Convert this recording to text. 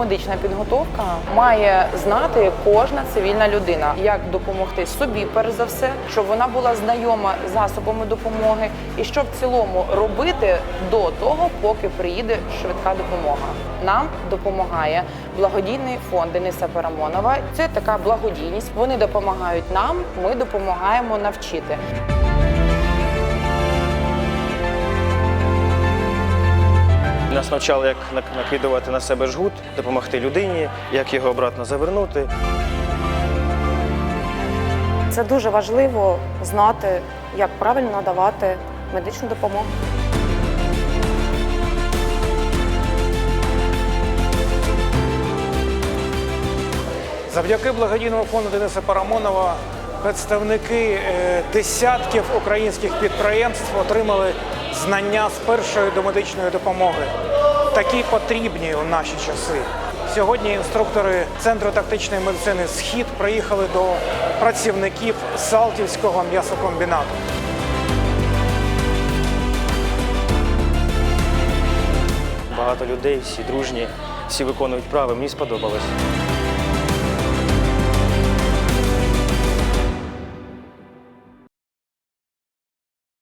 Домедична підготовка має знати кожна цивільна людина, як допомогти собі, перш за все, щоб вона була знайома засобами допомоги, і що в цілому робити до того, поки приїде швидка допомога. Нам допомагає благодійний фонд Дениса Парамонова. Це така благодійність. Вони допомагають нам, ми допомагаємо навчити. Нас навчали, як накидувати на себе жгут, допомогти людині, як його обратно завернути. Це дуже важливо знати, як правильно надавати медичну допомогу. Завдяки благодійному фонду Дениса Парамонова представники е, десятків українських підприємств отримали знання з першої домедичної допомоги. Такі потрібні у наші часи. Сьогодні інструктори Центру тактичної медицини Схід приїхали до працівників Салтівського м'ясокомбінату. Багато людей, всі дружні, всі виконують право. Мені сподобалось.